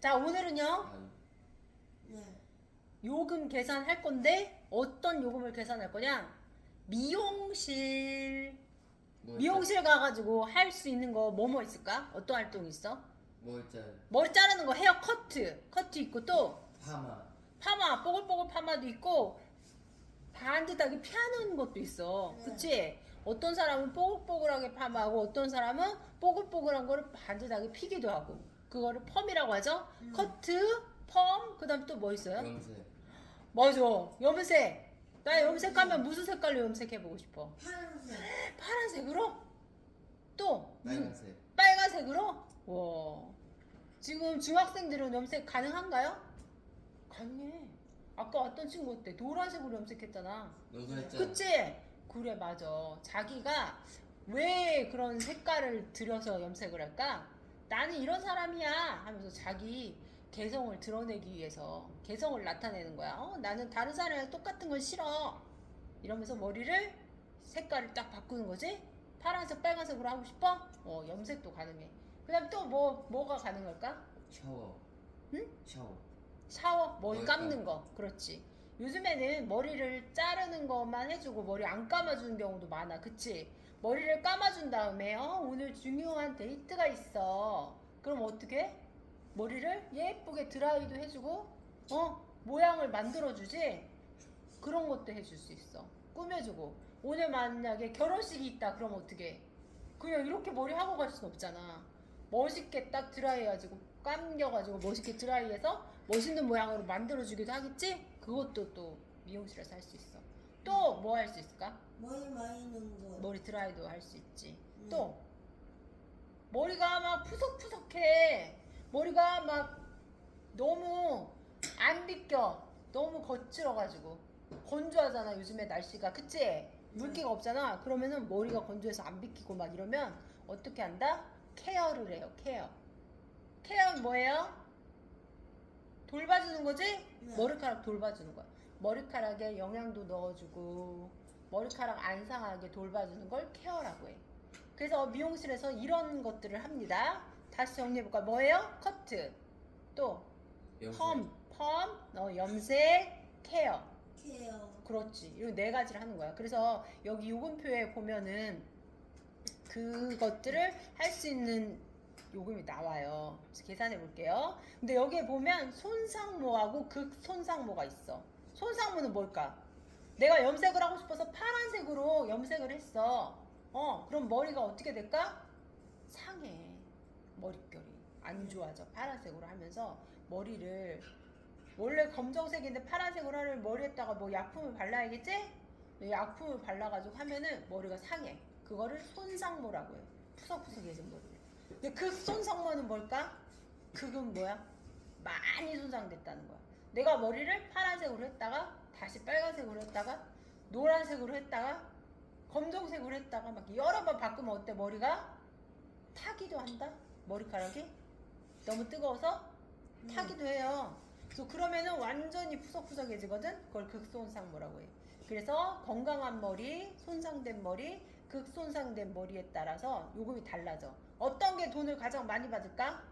자, 오늘은요. 아, 네. 요금 계산할 건데 어떤 요금을 계산할 거냐? 미용실. 뭐 미용실 가가지고 할 수 있는 거 뭐 뭐 있을까? 어떤 활동 있어? 뭐 있잖아. 머리 자르는 거 헤어 커트. 커트 있고 또 파마. 파마, 뽀글뽀글 파마도 있고 반듯하게 피하는 것도 있어. 네. 그치? 어떤 사람은 뽀글뽀글하게 파마하고 어떤 사람은 뽀글뽀글한 거를 반듯하게 피기도 하고 그거를 펌이라고 하죠. 음. 커트, 펌, 그 다음 또 뭐 있어요? 염색. 맞아. 염색. 나 염색하면 무슨 색깔로 염색해 보고 싶어? 파란색. 파란색으로? 또? 음, 빨간색. 빨간색으로? 와. 지금 중학생들은 염색 가능한가요? 가능해. 아까 왔던 친구 어때? 노란색으로 염색했잖아. 너도 했잖아. 그치? 그래, 맞아. 자기가 왜 그런 색깔을 들여서 염색을 할까? 나는 이런 사람이야 하면서 자기 개성을 드러내기 위해서 개성을 나타내는 거야. 어, 나는 다른 사람이랑 똑같은 건 싫어. 이러면서 머리를 색깔을 딱 바꾸는 거지? 파란색, 빨간색으로 하고 싶어? 어, 염색도 가능해. 그 다음 또 뭐, 뭐가 가능할까? 샤워. 응? 샤워. 샤워, 머리 머리 감는 감는 거. 그렇지. 요즘에는 머리를 자르는 것만 해주고 머리 안 감아주는 경우도 많아. 그치? 머리를 감아준 다음에, 어, 오늘 중요한 데이트가 있어. 그럼 어떻게? 머리를 예쁘게 드라이도 해주고, 어, 모양을 만들어주지? 그런 것도 해줄 수 있어. 꾸며주고. 오늘 만약에 결혼식이 있다. 그럼 어떻게? 그냥 이렇게 머리 하고 갈 순 없잖아. 멋있게 딱 드라이해가지고 감겨가지고 멋있게 드라이해서 멋있는 모양으로 만들어주기도 하겠지? 그것도 또 미용실에서 할 수 있어. 또 뭐 할 수 있을까? 거. 머리 드라이도 할 수 있지. 음. 또 머리가 막 푸석푸석해. 머리가 막 너무 안 비껴. 너무 거칠어가지고 건조하잖아 요즘에 날씨가 그치? 물기가 없잖아. 그러면은 머리가 건조해서 안 비키고 막 이러면 어떻게 한다? 케어를 해요. 케어. 케어는 뭐예요? 돌봐주는 거지? 네. 머리카락 돌봐주는 거야. 머리카락에 영양도 넣어주고 머리카락 안 상하게 돌봐주는 걸 케어라고 해. 그래서 미용실에서 이런 것들을 합니다. 다시 정리해볼까? 뭐예요? 커트, 또 염색. 펌, 펌, 어, 염색, 케어. 케어. 그렇지. 이네 가지를 하는 거야. 그래서 여기 요금표에 보면은 그것들을 할 수 있는 요금이 나와요. 그래서 계산해 볼게요. 근데 여기에 보면 손상모하고 극손상모가 있어. 손상모는 뭘까? 내가 염색을 하고 싶어서 파란색으로 염색을 했어. 어, 그럼 머리가 어떻게 될까? 상해. 머릿결이 안 좋아져. 파란색으로 하면서 머리를 원래 검정색인데 파란색으로 하려면 머리에다가 뭐 약품을 발라야겠지? 약품을 발라가지고 하면은 머리가 상해. 그거를 손상모라고 해요. 푸석푸석해진 머리를. 근데 그 손상모는 뭘까? 극은 뭐야? 많이 손상됐다는 거야. 내가 머리를 파란색으로 했다가 다시 빨간색으로 했다가 노란색으로 했다가 검정색으로 했다가 막 여러 번 바꾸면 어때 머리가? 타기도 한다? 머리카락이? 너무 뜨거워서 타기도 해요. 그래서 그러면은 완전히 푸석푸석해지거든. 그걸 극손상모라고 해. 그래서 건강한 머리, 손상된 머리, 극손상된 머리에 따라서 요금이 달라져. 어떤 게 돈을 가장 많이 받을까?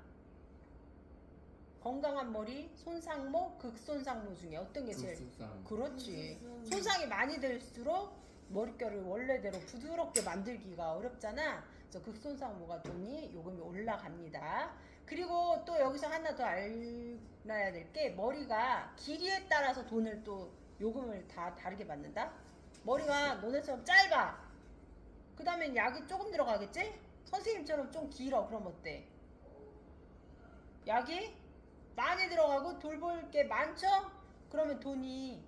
건강한 머리, 손상모, 극손상모 중에 어떤 게 제일 극속상. 그렇지. 음. 손상이 많이 될수록 머릿결을 원래대로 부드럽게 만들기가 어렵잖아. 그래서 극손상모가 돈이 요금이 올라갑니다. 그리고 또 여기서 하나 더 알아야 될 게 머리가 길이에 따라서 돈을 또 요금을 다 다르게 받는다. 머리가 너네처럼 짧아. 그 다음에 약이 조금 들어가겠지? 선생님처럼 좀 길어. 그럼 어때? 약이 많이 들어가고 돌볼 게 많죠? 그러면 돈이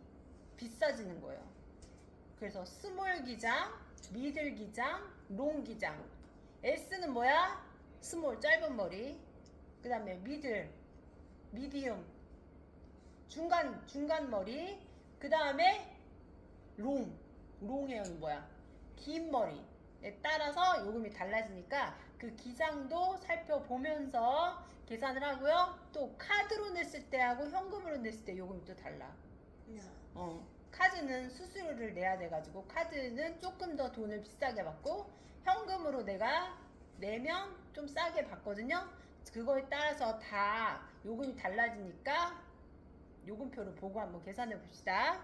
비싸지는 거예요. 그래서 스몰 기장, 미들 기장, 롱 기장. S는 뭐야? 스몰 짧은 머리. 그 다음에 미들, 미디움, 중간 중간 머리. 그 다음에 롱, 롱 헤어는 뭐야? 긴 머리 에 따라서 요금이 달라지니까 그 기장도 살펴보면서 계산을 하고요. 또 카드로 냈을 때하고 현금으로 냈을 때 요금이 또 달라. 네. 어, 카드는 수수료를 내야 돼가지고 카드는 조금 더 돈을 비싸게 받고 현금으로 내가 내면 좀 싸게 받거든요. 그거에 따라서 다 요금이 달라지니까 요금표를 보고 한번 계산해 봅시다.